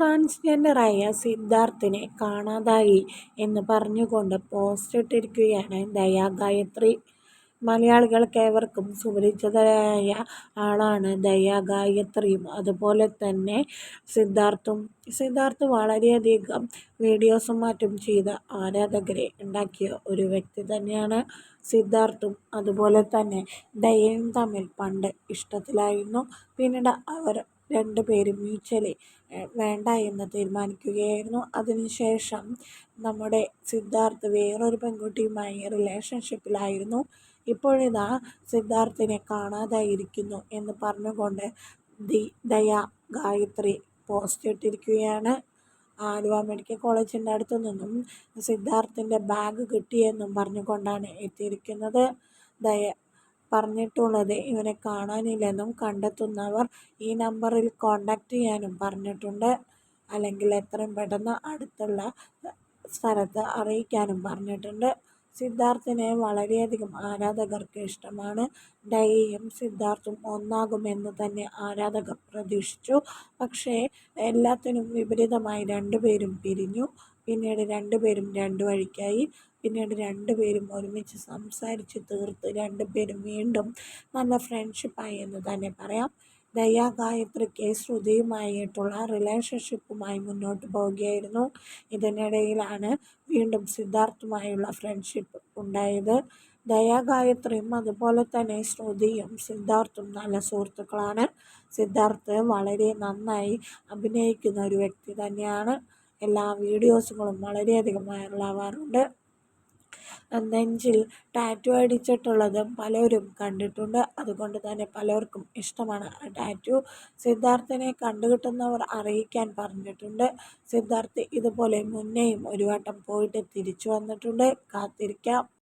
ട്രാൻസ്ജെൻഡറായ സിദ്ധാർത്ഥിനെ കാണാതായി എന്ന് പറഞ്ഞുകൊണ്ട് പോസ്റ്റ് ഇട്ടിരിക്കുകയാണ് ദയാ ഗായത്രി. മലയാളികൾക്കേവർക്കും സുപരിചിതരായ ആളാണ് ദയാ ഗായത്രിയും. അതുപോലെ തന്നെ സിദ്ധാർത്ഥും. സിദ്ധാർത്ഥ് വളരെയധികം വീഡിയോസും മറ്റും ചെയ്ത ആരാധകരെ ഉണ്ടാക്കിയ ഒരു വ്യക്തി തന്നെയാണ് സിദ്ധാർത്ഥും. അതുപോലെ തന്നെ ദയയും തമ്മിൽ പണ്ട് ഇഷ്ടത്തിലായിരുന്നു. പിന്നീട് അവർ രണ്ടുപേരും മ്യൂച്വലി വേണ്ട എന്ന് തീരുമാനിക്കുകയായിരുന്നു. അതിനുശേഷം നമ്മുടെ സിദ്ധാർത്ഥ് വേറൊരു പെൺകുട്ടിയുമായി റിലേഷൻഷിപ്പിലായിരുന്നു ഇപ്പോഴിതാ സിദ്ധാർത്ഥിനെ കാണാതായിരിക്കുന്നു എന്ന് പറഞ്ഞുകൊണ്ട് ദി ദയ ഗായത്രി പോസ്റ്റ് ഇട്ടിരിക്കുകയാണ്. ആലുവ മെഡിക്കൽ കോളേജിന്റെ അടുത്തു നിന്നും സിദ്ധാർത്ഥിന്റെ ബാഗ് കിട്ടിയെന്നും പറഞ്ഞുകൊണ്ടാണ് എത്തിയിരിക്കുന്നത്. ദയ പറഞ്ഞിട്ടുള്ളത്. ഇവനെ കാണാനില്ലെന്നും കണ്ടെത്തുന്നവർ ഈ നമ്പറിൽ കോണ്ടാക്ട് ചെയ്യാനും പറഞ്ഞിട്ടുണ്ട്. അല്ലെങ്കിൽ എത്രയും പെട്ടെന്ന് അടുത്തുള്ള സ്ഥലത്ത് അറിയിക്കാനും പറഞ്ഞിട്ടുണ്ട്. സിദ്ധാർത്ഥിനെ വളരെയധികം ആരാധകർക്ക് ഇഷ്ടമാണ്. ഡയയും സിദ്ധാർത്ഥും ഒന്നാകുമെന്ന് തന്നെ ആരാധകർ പ്രതീക്ഷിച്ചു. പക്ഷേ എല്ലാത്തിനും വിപരീതമായി രണ്ടുപേരും പിരിഞ്ഞു. പിന്നീട് രണ്ടുപേരും രണ്ടു വഴിക്കായി. പിന്നീട് രണ്ടുപേരും ഒരുമിച്ച് സംസാരിച്ച് തീർത്ത് രണ്ടുപേരും വീണ്ടും നല്ല ഫ്രണ്ട്ഷിപ്പായി എന്ന് തന്നെ പറയാം. ദയാ ഗായത്രിക്ക് ശ്രുതിയുമായിട്ടുള്ള റിലേഷൻഷിപ്പുമായി മുന്നോട്ട് പോവുകയായിരുന്നു ഇതിനിടയിലാണ് വീണ്ടും സിദ്ധാർത്ഥുമായുള്ള ഫ്രണ്ട്ഷിപ്പ് ഉണ്ടായത്. ദയാഗായത്രിയും അതുപോലെ തന്നെ ശ്രുതിയും സിദ്ധാർത്ഥും നല്ല സുഹൃത്തുക്കളാണ്. സിദ്ധാർത്ഥ് വളരെ നന്നായി അഭിനയിക്കുന്ന ഒരു വ്യക്തി തന്നെയാണ്. എല്ലാ വീഡിയോസുകളും വളരെയധികം വൈറലാവാറുണ്ട് നെഞ്ചിൽ ടാറ്റു അടിച്ചിട്ടുള്ളതും പലരും കണ്ടിട്ടുണ്ട്. അതുകൊണ്ട് തന്നെ പലർക്കും ഇഷ്ടമാണ് ആ ടാറ്റു. സിദ്ധാർത്ഥിനെ കണ്ടുകിട്ടുന്നവർ അറിയിക്കാൻ പറഞ്ഞിട്ടുണ്ട്. സിദ്ധാർത്ഥ് ഇതുപോലെ മുന്നേയും ഒരു വട്ടം പോയിട്ട് തിരിച്ചു വന്നിട്ടുണ്ട്. കാത്തിരിക്കാം.